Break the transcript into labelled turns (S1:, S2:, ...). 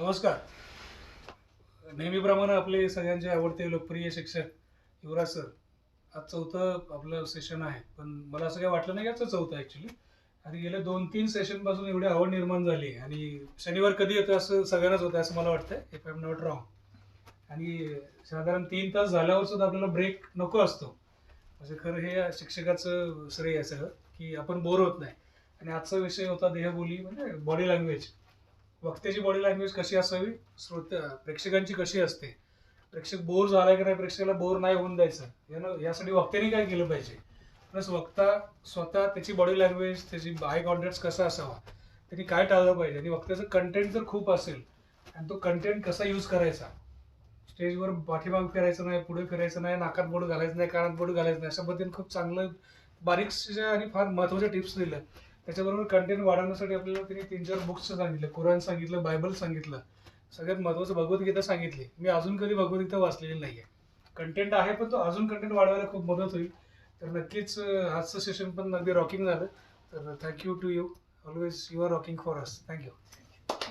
S1: नमस्कार. नेहमीप्रमाणे आपले सगळ्यांचे आवडते लोकप्रिय शिक्षक युवराज सर. आज चौथं आपलं सेशन आहे. पण मला असं काही वाटलं नाही की आजचं चौथं ॲक्च्युली आणि गेल्या दोन तीन सेशनपासून एवढी आवड निर्माण झाली आणि शनिवार कधी येतो असं सगळ्यांनाच होतं असं मला वाटतं if I am not wrong आणि साधारण तीन तास झाल्यावर सुद्धा आपल्याला ब्रेक नको असतो. म्हणजे खरं हे शिक्षकाचं श्रेय सगळं की आपण बोर होत नाही. आणि आजचा विषय होता देहबोली म्हणजे बॉडी लँग्वेज वक्त्याची बॉडी लँग्वेज कशी असावी? श्रोत प्रेक्षकांची कशी असते? प्रेक्षक बोर झाला की नाही? प्रेक्षकाला बोर नाही होऊन द्यायचं. यानं यासाठी वक्त्याने काय केलं पाहिजे? प्लस वक्ता स्वतः त्याची बॉडी लँग्वेज त्याची आय कॉन्टॅक्ट कसा असावा? त्यांनी काय टाळलं पाहिजे? आणि वक्त्याचं कंटेंट जर खूप असेल आणि तो कंटेंट कसा यूज करायचा? स्टेजवर पाठीमाग फिरायचं नाही पुढे फिरायचं नाही नाकात बोट घालायचं नाही कानात बोट घालायचं नाही अशा पद्धतीने खूप चांगलं बारीकशा आणि फार महत्त्वाच्या टिप्स दिल्या. त्याच्याबरोबर कंटेंट वाढवण्यासाठी आपल्याला त्यांनी तीन चार बुक्स सांगितले कुराण सांगितलं बायबल सांगितलं. सगळ्यात महत्त्वाचं भगवद्गीता सांगितली. मी अजून कधी भगवद्गीता वाचलेली नाही आहे कंटेंट आहे पण तो अजून कंटेंट वाढवायला खूप मदत होईल. तर नक्कीच आजचं सेशन पण अगदी रॉकिंग झालं. तर thank you to you always you are rocking for us thank you